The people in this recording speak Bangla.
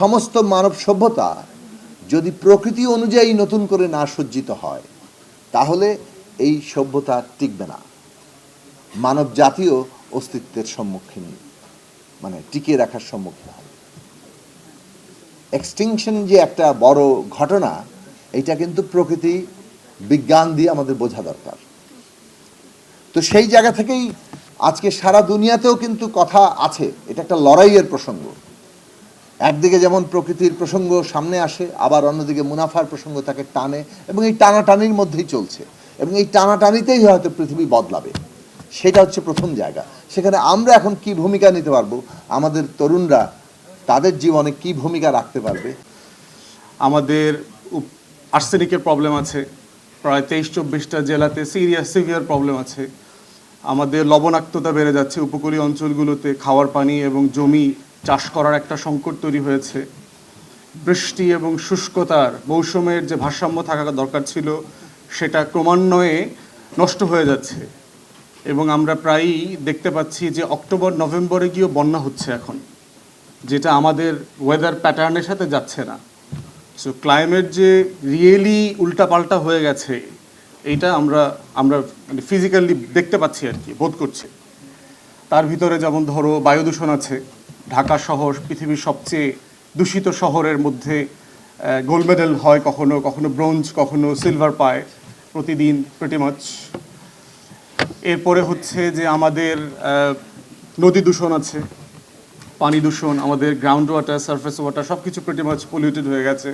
সমস্ত মানব সভ্যতা যদি প্রকৃতি অনুযায়ী নতুন করে না সজ্জিত হয়, তাহলে এই সভ্যতা টিকবে না। মানব জাতীয় অস্তিত্বের সম্মুখীন মানে টিকিয়ে রাখার সম্মুখীন হবে এক্সটিংশন যে একটা বড় ঘটনা, এটা কিন্তু প্রকৃতি, বিজ্ঞান দিয়ে আমাদের বোঝা দরকার। তো সেই জায়গা থেকেই আজকে সারা দুনিয়াতেও কিন্তু কথা আছে, এটা একটা লড়াইয়ের প্রসঙ্গ। একদিকে যেমন প্রকৃতির প্রসঙ্গ সামনে আসে, আবার অন্যদিকে মুনাফার প্রসঙ্গ তাকে টানে এবং এই টানাটানির মধ্যেই চলছে এবং এই টানাটানিতেই হয়তো পৃথিবী বদলাবে। সেটা হচ্ছে প্রথম জায়গা। সেখানে আমরা এখন কি ভূমিকা নিতে পারব? আমাদের তরুণরা তাদের জীবনে কি ভূমিকা রাখতে পারবে? আমাদের আর্সেনিকের প্রবলেম আছে, প্রায় তেইশ চব্বিশটা জেলাতে সিরিয়াস সিভিয়ার প্রবলেম আছে। আমাদের লবণাক্ততা বেড়ে যাচ্ছে, উপকূলীয় অঞ্চলগুলোতে খাওয়ার পানি এবং জমি চাষ করার একটা সংকট তৈরি হয়েছে। বৃষ্টি এবং শুষ্কতার মৌসুমের যে ভারসাম্য থাকা দরকার ছিল, সেটা ক্রমান্বয়ে নষ্ট হয়ে যাচ্ছে। এবং আমরা প্রায়ই দেখতে পাচ্ছি যে অক্টোবর, নভেম্বরে গিয়েও বন্যা হচ্ছে এখন, যেটা আমাদের ওয়েদার প্যাটার্নের সাথে যাচ্ছে না। সো ক্লাইমেট যে রিয়েলি উল্টাপাল্টা হয়ে গেছে, এইটা আমরা আমরা মানে ফিজিক্যালি দেখতে পাচ্ছি আর কি, বোধ করছি। তার ভিতরে যেমন ধরো বায়ু দূষণ আছে ঢাকা শহর পৃথিবীর সবচেয়ে দূষিত শহরের মধ্যে গোল্ড মেডেল হয় কখনো কখনো ব্রোঞ্জ কখনো সিলভার পায় প্রতিদিন প্রিটি মাছ এরপরে হচ্ছে যে আমাদের নদী দূষণ আছে, পানি দূষণ, আমাদের গ্রাউন্ড ওয়াটার সারফেস ওয়াটার সব কিছু প্রিটি মাছ পলিউটেড হয়ে গেছে।